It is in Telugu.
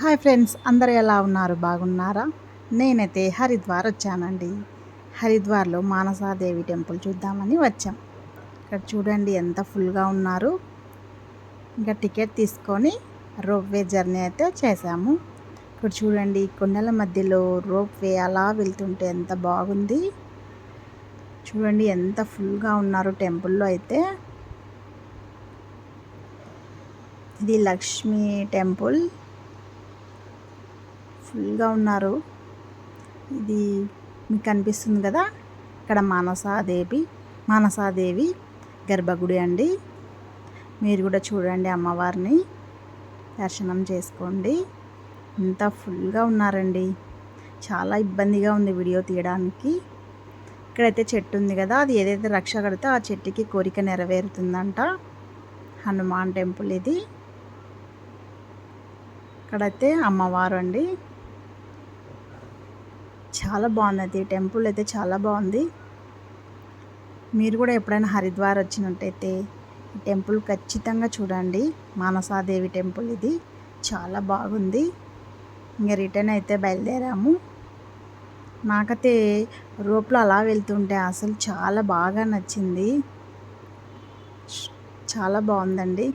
హాయ్ ఫ్రెండ్స్ అందరు ఎలా ఉన్నారు? బాగున్నారా? నేనైతే హరిద్వార్ వచ్చానండి. హరిద్వార్లో మానసాదేవి టెంపుల్ చూద్దామని వచ్చాం. ఇక్కడ చూడండి ఎంత ఫుల్గా ఉన్నారు. ఇంకా టికెట్ తీసుకొని రోప్ వే జర్నీ అయితే చేసాము ఇక్కడ చూడండి కొండల మధ్యలో రోప్ వే అలా వెళ్తుంటే ఎంత బాగుంది. చూడండి ఎంత ఫుల్గా ఉన్నారు టెంపుల్లో అయితే. ఇది లక్ష్మీ టెంపుల్. ఫుల్గా ఉన్నారు. ఇది మీకు కనిపిస్తుంది కదా? ఇక్కడ మానసాదేవి మానసాదేవి గర్భగుడి అండి. మీరు కూడా చూడండి అమ్మవారిని. దర్శనం చేసుకోండి. ఇంత ఫుల్గా ఉన్నారండి. చాలా ఇబ్బందిగా ఉంది వీడియో తీయడానికి. ఇక్కడైతే చెట్టు ఉంది కదా? అది ఏదైతే రక్ష కడితే ఆ చెట్టుకి కోరిక నెరవేరుతుందంట. హనుమాన్ టెంపుల్ ఇది. ఇక్కడైతే అమ్మవారు అండి. చాలా బాగుంది టెంపుల్ అయితే చాలా బాగుంది. మీరు కూడా ఎప్పుడైనా హరిద్వార్ వచ్చినట్టయితే టెంపుల్ ఖచ్చితంగా చూడండి. మానసాదేవి టెంపుల్ ఇది. చాలా బాగుంది. ఇంకా రిటర్న్ అయితే బయలుదేరాము. నాకైతే రోప్లో అలా వెళ్తుంటే అసలు చాలా బాగా నచ్చింది. చాలా బాగుందండి.